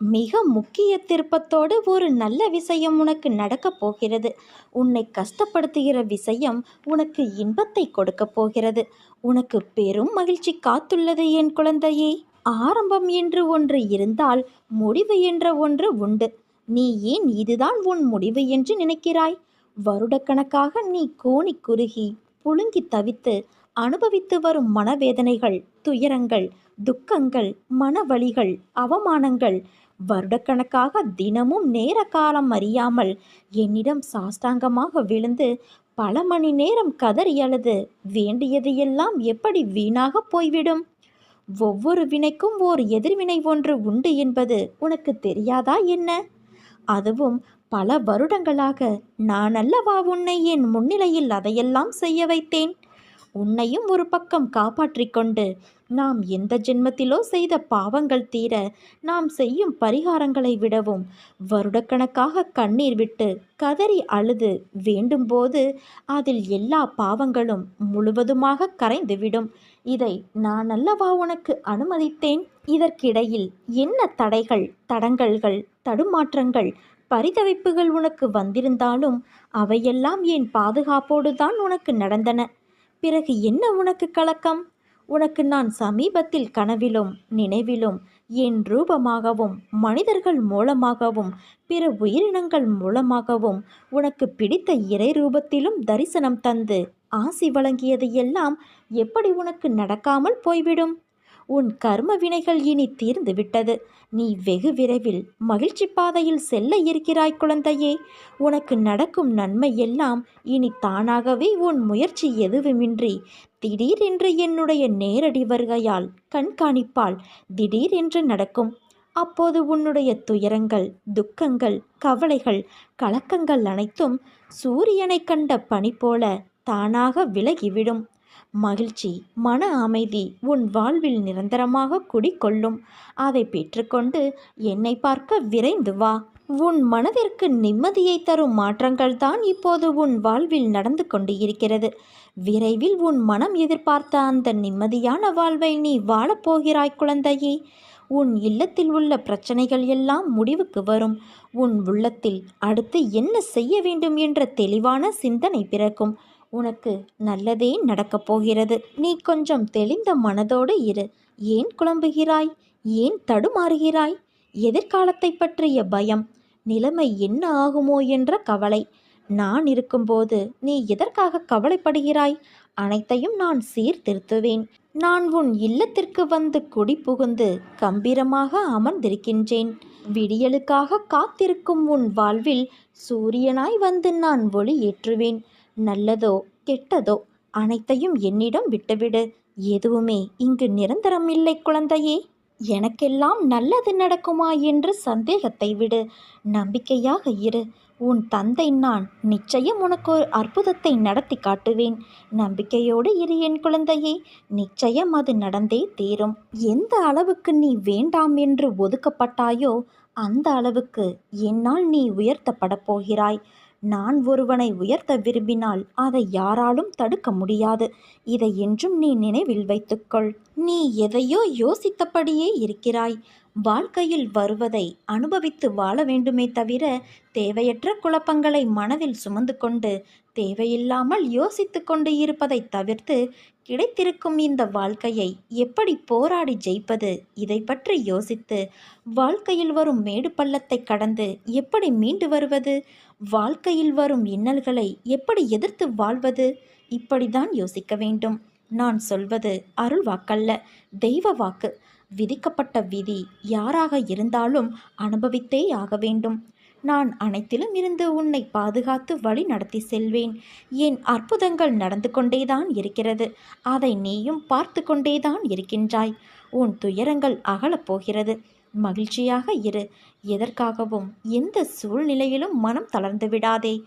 மிக முக்கிய திருப்பத்தோடு ஒரு நல்ல விஷயம் உனக்கு நடக்கப் போகிறது. உன்னை கஷ்டப்படுத்துகிற விஷயம் உனக்கு இன்பத்தை கொடுக்கப் போகிறது. உனக்கு பெரும் மகிழ்ச்சி காத்துள்ளது என் குழந்தையே. ஆரம்பம் என்று ஒன்று இருந்தால் முடிவு என்ற ஒன்று உண்டு. நீ ஏன் இதுதான் உன் முடிவு என்று நினைக்கிறாய்? வருடக்கணக்காக நீ கோணி குறுகி புழுங்கி தவித்து அனுபவித்து வரும் மனவேதனைகள் துயரங்கள் துக்கங்கள் மனவழிகள் அவமானங்கள் வருடக்கணக்காக தினமும் நேர காலம் அறியாமல் என்னிடம் சாஷ்டாங்கமாக விழுந்து பல மணி நேரம் கதறி அழுது வேண்டியது எல்லாம் எப்படி வீணாக போய்விடும்? ஒவ்வொரு வினைக்கும் ஓர் எதிர்வினை ஒன்று உண்டு என்பது உனக்கு தெரியாதா என்ன? அதுவும் பல வருடங்களாக நான் அல்லவா உன்னை என் முன்னிலையில் அதையெல்லாம் செய்ய வைத்தேன். உன்னையும் ஒரு பக்கம் காப்பாற்றிக்கொண்டு நாம் எந்த ஜென்மத்திலோ செய்த பாவங்கள் தீர நாம் செய்யும் பரிகாரங்களை விடவும் வருடக்கணக்காக கண்ணீர் விட்டு கதறி அழுது வேண்டும்போது அதில் எல்லா பாவங்களும் முழுவதுமாக கரைந்துவிடும். இதை நான் அல்லவா உனக்கு அனுமதித்தேன்? இதற்கிடையில் என்ன தடைகள் தடங்கல்கள் தடுமாற்றங்கள் பரிதவிப்புகள் உனக்கு வந்திருந்தாலும் அவையெல்லாம் என் பாதுகாப்போடு தான் உனக்கு நடந்தன. பிறகு என்ன உனக்கு கலக்கம்? உனக்கு நான் சமீபத்தில் கனவிலும் நினைவிலும் என் ரூபமாகவும் மனிதர்கள் மூலமாகவும் பிற உயிரினங்கள் மூலமாகவும் உனக்கு பிடித்த இறை ரூபத்திலும் தரிசனம் தந்து ஆசி வழங்கியது எல்லாம் எப்படி உனக்கு நடக்காமல் போய்விடும்? உன் கர்ம வினைகள் இனி தீர்ந்து விட்டது. நீ வெகு விரைவில் மகிழ்ச்சி பாதையில் செல்ல இருக்கிறாய் குழந்தையே. உனக்கு நடக்கும் நன்மை எல்லாம் இனி தானாகவே உன் முயற்சி எதுவுமின்றி திடீரென்று என்னுடைய நேரடி வருகையால் கண்காணிப்பால் திடீரென்று நடக்கும். அப்போது உன்னுடைய துயரங்கள் துக்கங்கள் கவலைகள் கலக்கங்கள் அனைத்தும் சூரியனை கண்ட பனி போல தானாக விலகிவிடும். மகிழ்ச்சி மன அமைதி உன் வாழ்வில் நிரந்தரமாக குடிக்கொள்ளும் அதை பெற்றுக்கொண்டு என்னை பார்க்க விரைந்து வா. உன் மனதிற்கு நிம்மதியை தரும் மாற்றங்கள் தான் இப்போது உன் வாழ்வில் நடந்து கொண்டு இருக்கிறது. விரைவில் உன் மனம் எதிர்பார்த்த அந்த நிம்மதியான வாழ்வை நீ வாழப்போகிறாய் குழந்தையே. உன் இல்லத்தில் உள்ள பிரச்சனைகள் எல்லாம் முடிவுக்கு வரும். உன் உள்ளத்தில் அடுத்து என்ன செய்ய வேண்டும் என்ற தெளிவான சிந்தனை பிறக்கும். உனக்கு நல்லதே நடக்கப் போகிறது. நீ கொஞ்சம் தெளிந்த மனதோடு இரு. ஏன் குழம்புகிறாய்? ஏன் தடுமாறுகிறாய்? எதிர்காலத்தை பற்றிய பயம். நிலைமை என்ன ஆகுமோ என்ற கவலை. நான் இருக்கும்போது நீ எதற்காக கவலைப்படுகிறாய்? அனைத்தையும் நான் சீர்திருத்துவேன். நான் உன் இல்லத்திற்கு வந்து குடி புகுந்து கம்பீரமாக அமர்ந்திருக்கின்றேன். விடியலுக்காக காத்திருக்கும் உன் வாழ்வில் சூரியனாய் வந்து நான் ஒளி ஏற்றுவேன். நல்லதோ கெட்டதோ அனைத்தையும் என்னிடம் விட்டுவிடு. எதுவுமே இங்கு நிரந்தரம் இல்லை குழந்தையே. எனக்கெல்லாம் நல்லது நடக்குமா என்று சந்தேகத்தை விடு. நம்பிக்கையாக இரு. உன் தந்தை நான் நிச்சயம் உனக்கு ஒரு அற்புதத்தை நடத்தி காட்டுவேன். நம்பிக்கையோடு இரு என் குழந்தையே. நிச்சயம் அது நடந்தே தீரும். எந்த அளவுக்கு நீ வேண்டாம் என்று ஒதுக்கப்பட்டாயோ அந்த அளவுக்கு என்னால் நீ உயர்த்தப்படப் போகிறாய். நான் ஒருவனை உயர்த்த விரும்பினால் அதை யாராலும் தடுக்க முடியாது. இதை என்றும் நீ நினைவில் வைத்துக்கொள். நீ எதையோ யோசித்தபடியே இருக்கிறாய். வாழ்க்கையில் வருவதை அனுபவித்து வாழ வேண்டுமே தவிர தேவையற்ற குழப்பங்களை மனதில் சுமந்து கொண்டு தேவையில்லாமல் யோசித்து கொண்டு இருப்பதை தவிர்த்து கிடைத்திருக்கும் இந்த வாழ்க்கையை எப்படி போராடி ஜெயிப்பது? இதை பற்றி யோசித்து வாழ்க்கையில் வரும் மேடு பள்ளத்தை கடந்து எப்படி மீண்டு வருவது? வாழ்க்கையில் வரும் இன்னல்களை எப்படி எதிர்த்து வாழ்வது? இப்படிதான் யோசிக்க வேண்டும். நான் சொல்வது அருள் வாக்கல்ல. தெய்வ வாக்கு. விதிக்கப்பட்ட விதி யாராக இருந்தாலும் அனுபவித்தே ஆக வேண்டும். நான் அனைத்திலும் இருந்து உன்னை பாதுகாத்து வழி நடத்தி செல்வேன். என் அற்புதங்கள் நடந்து கொண்டேதான் இருக்கிறது. அதை நீயும் பார்த்து கொண்டேதான் இருக்கின்றாய். உன் துயரங்கள் அகலப் போகிறது. மகிழ்ச்சியாக இரு. எதற்காகவும் எந்த சூழ்நிலையிலும் மனம் தளர்ந்து விடாதே.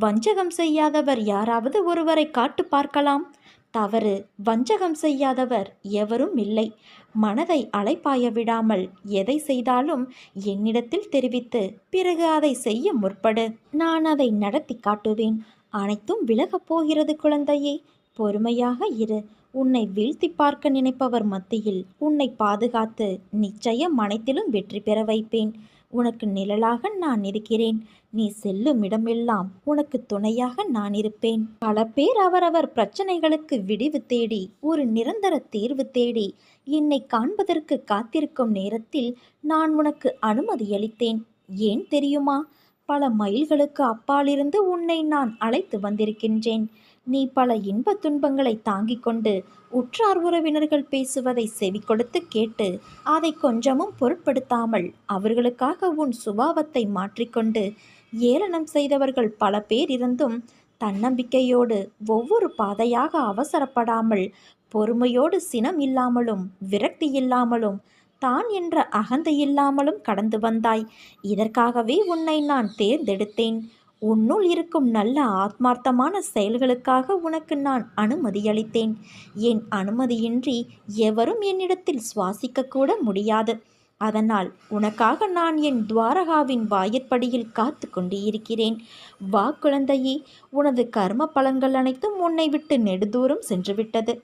வஞ்சகம் செய்யாதவர் யாராவது ஒருவரை காட்டு பார்க்கலாம். தவறு வஞ்சகம் செய்யாதவர் எவரும் இல்லை. மனதை அலைப்பாய விடாமல் எதை செய்தாலும் என்னிடத்தில் தெரிவித்து பிறகு அதை செய்ய முற்படு. நான் அதை நடத்தி காட்டுவேன். அனைத்தும் விலகப் போகிறது குழந்தையே. பொறுமையாக இரு. உன்னை வீழ்த்தி பார்க்க நினைப்பவர் மத்தியில் உன்னை பாதுகாத்து நிச்சயம் அனைத்திலும் வெற்றி பெற வைப்பேன். உனக்கு நிழலாக நான் இருக்கிறேன். நீ செல்லும் இடமெல்லாம் உனக்கு துணையாக நான் இருப்பேன். பல பேர் அவரவர் பிரச்சனைகளுக்கு விடிவு தேடி ஒரு நிரந்தர தீர்வு தேடி என்னை காண்பதற்கு காத்திருக்கும் நேரத்தில் நான் உனக்கு அனுமதி அளித்தேன். ஏன் தெரியுமா? பல மைல்களுக்கு அப்பாலிருந்து உன்னை நான் அழைத்து வந்திருக்கின்றேன். நீ பல இன்பத் துன்பங்களை தாங்கிக் கொண்டு உற்றார் உறவினர்கள் பேசுவதை செவி கொடுத்து கேட்டு அதை கொஞ்சமும் பொருட்படுத்தாமல் அவர்களுக்காக உன் சுபாவத்தை மாற்றிக்கொண்டு ஏளனம் செய்தவர்கள் பல பேர் இருந்தும் தன்னம்பிக்கையோடு ஒவ்வொரு பாதையாக அவசரப்படாமல் பொறுமையோடு சினம் இல்லாமலும் விரக்தி இல்லாமலும் தான் என்ற அகந்தை இல்லாமலும் கடந்து வந்தாய். இதற்காகவே உன்னை நான் தேர்ந்தெடுத்தேன். உன்னுள் இருக்கும் நல்ல ஆத்மார்த்தமான செயல்களுக்காக உனக்கு நான் அனுமதியளித்தேன். என் அனுமதியின்றி எவரும் என்னிடத்தில் சுவாசிக்கக்கூட முடியாது. அதனால் உனக்காக நான் என் துவாரகாவின் வாயிற்படியில் காத்து கொண்டு இருக்கிறேன் வா குழந்தையே உனது கர்ம பலன்கள் அனைத்தும் உன்னை விட்டு நெடுதூரம் சென்றுவிட்டது.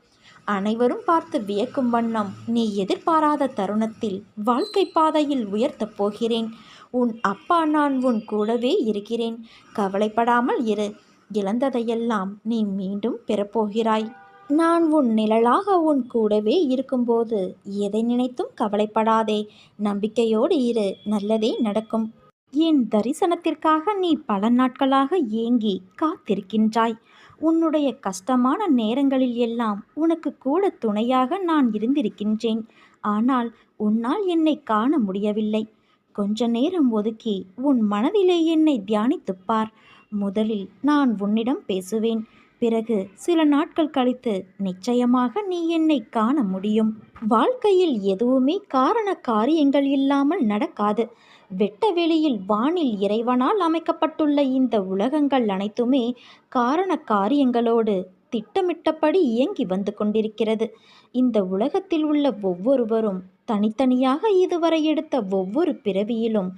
அனைவரும் பார்த்து வியக்கும் வண்ணம் நீ எதிர்பாராத தருணத்தில் வாழ்க்கை பாதையில் உயர்த்தப் போகிறேன். உன் அப்பா நான் உன் கூடவே இருக்கிறேன். கவலைப்படாமல் இரு. இழந்ததையெல்லாம் நீ மீண்டும் பெறப்போகிறாய். நான் உன் நிழலாக உன் கூடவே இருக்கும்போது எதை நினைத்தும் கவலைப்படாதே. நம்பிக்கையோடு இரு. நல்லதே நடக்கும். என் தரிசனத்திற்காக நீ பல நாட்களாக ஏங்கி காத்திருக்கின்றாய். உன்னுடைய கஷ்டமான நேரங்களில் எல்லாம் உனக்கு கூட துணையாக நான் இருந்திருக்கின்றேன். ஆனால் உன்னால் என்னை காண முடியவில்லை. கொஞ்ச நேரம் ஒதுக்கி உன் மனதிலே என்னை தியானித்துப் பார். முதலில் நான் உன்னிடம் பேசுவேன். பிறகு சில நாட்கள் கழித்து நிச்சயமாக நீ என்னை காண முடியும். வாழ்க்கையில் எதுவுமே காரண காரியங்கள் இல்லாமல் நடக்காது. வெட்ட வெளியில் வானில் இறைவனால் அமைக்கப்பட்டுள்ள இந்த உலகங்கள் அனைத்துமே காரண காரியங்களோடு திட்டமிட்டபடி இயங்கி வந்து கொண்டிருக்கிறது. இந்த உலகத்தில் உள்ள ஒவ்வொருவரும் தனித்தனியாக இதுவரை எடுத்த ஒவ்வொரு பிறவியிலும்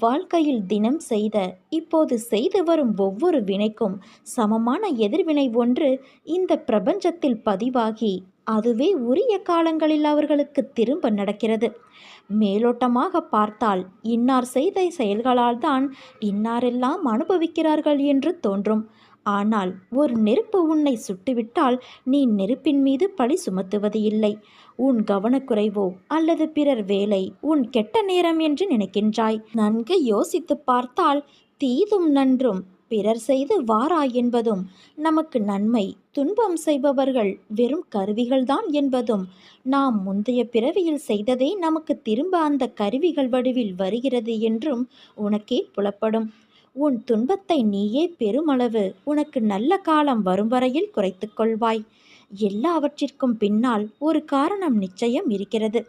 வாழ்க்கையில் தினம் செய்த இப்போது செய்து வரும் ஒவ்வொரு வினைக்கும் சமமான எதிர்வினை ஒன்று இந்த பிரபஞ்சத்தில் பதிவாகி அதுவே உரிய காலங்களில் அவர்களுக்கு திரும்ப நடக்கிறது. மேலோட்டமாக பார்த்தால் இன்னார் செய்த செயல்களால் தான் இன்னாரெல்லாம் அனுபவிக்கிறார்கள் என்று தோன்றும். ஆனால் ஒரு நெருப்பு உன்னை சுட்டுவிட்டால் நீ நெருப்பின் மீது பழி சுமத்துவது இல்லை. உன் கவனக்குறைவோ அல்லது பிறர் வேலை உன் கெட்ட நேரம் என்று நினைக்கின்றாய். நன்கு யோசித்து பார்த்தால் தீதும் நன்றும் பிறர் செய்து வாரா என்பதும் நமக்கு நன்மை. துன்பம் செய்பவர்கள் வெறும் கருவிகள்தான் என்பதும் நாம் முந்தைய பிறவியில் செய்ததே நமக்கு திரும்ப அந்த கருவிகள் வடிவில் வருகிறது என்றும் உனக்கே புலப்படும். உன் துன்பத்தை நீயே பெருமளவு. உனக்கு நல்ல காலம் வரும் வரையில் குறைத்து கொள்வாய். எல்லாவற்றிற்கும் பின்னால் ஒரு காரணம் நிச்சயம் இருக்கிறது.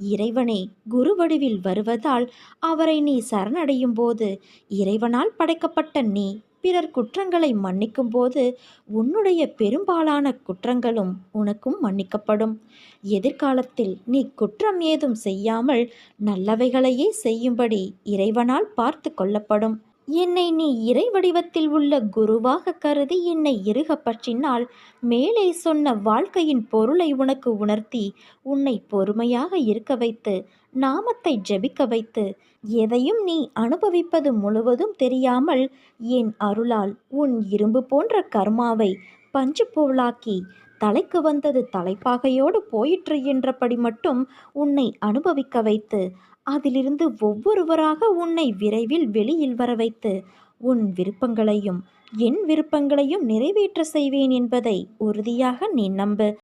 இறைவனே குரு வடிவில் வருவதால் அவரை நீ சரணடையும் போது இறைவனால் படைக்கப்பட்ட நீ பிறர் குற்றங்களை மன்னிக்கும் போது உன்னுடைய பெரும்பாலான குற்றங்களும் உனக்கும் மன்னிக்கப்படும். எதிர்காலத்தில் நீ குற்றம் ஏதும் செய்யாமல் நல்லவைகளையே செய்யும்படி இறைவனால் பார்த்து கொள்ளப்படும். என்னை நீ இறை வடிவத்தில் உள்ள குருவாக கருதி என்னை இறுக பற்றினால் மேலே சொன்ன வாழ்க்கையின் பொருளை உனக்கு உணர்த்தி உன்னை பொறுமையாக இருக்க வைத்து நாமத்தை ஜெபிக்க வைத்து எதையும் நீ அனுபவிப்பது முழுவதும் தெரியாமல் என் அருளால் உன் இரும்பு போன்ற கர்மாவை பஞ்சு போலாக்கி தலைக்கு வந்தது தலைப்பாகையோடு போயிற்று என்றபடி மட்டும் உன்னை அனுபவிக்க வைத்து அதிலிருந்து ஒவ்வொருவராக உன்னை விரைவில் வெளியில் வர வைத்து உன் விருப்பங்களையும் என் விருப்பங்களையும் நிறைவேற்ற செய்வேன் என்பதை உறுதியாக நீ நம்பு.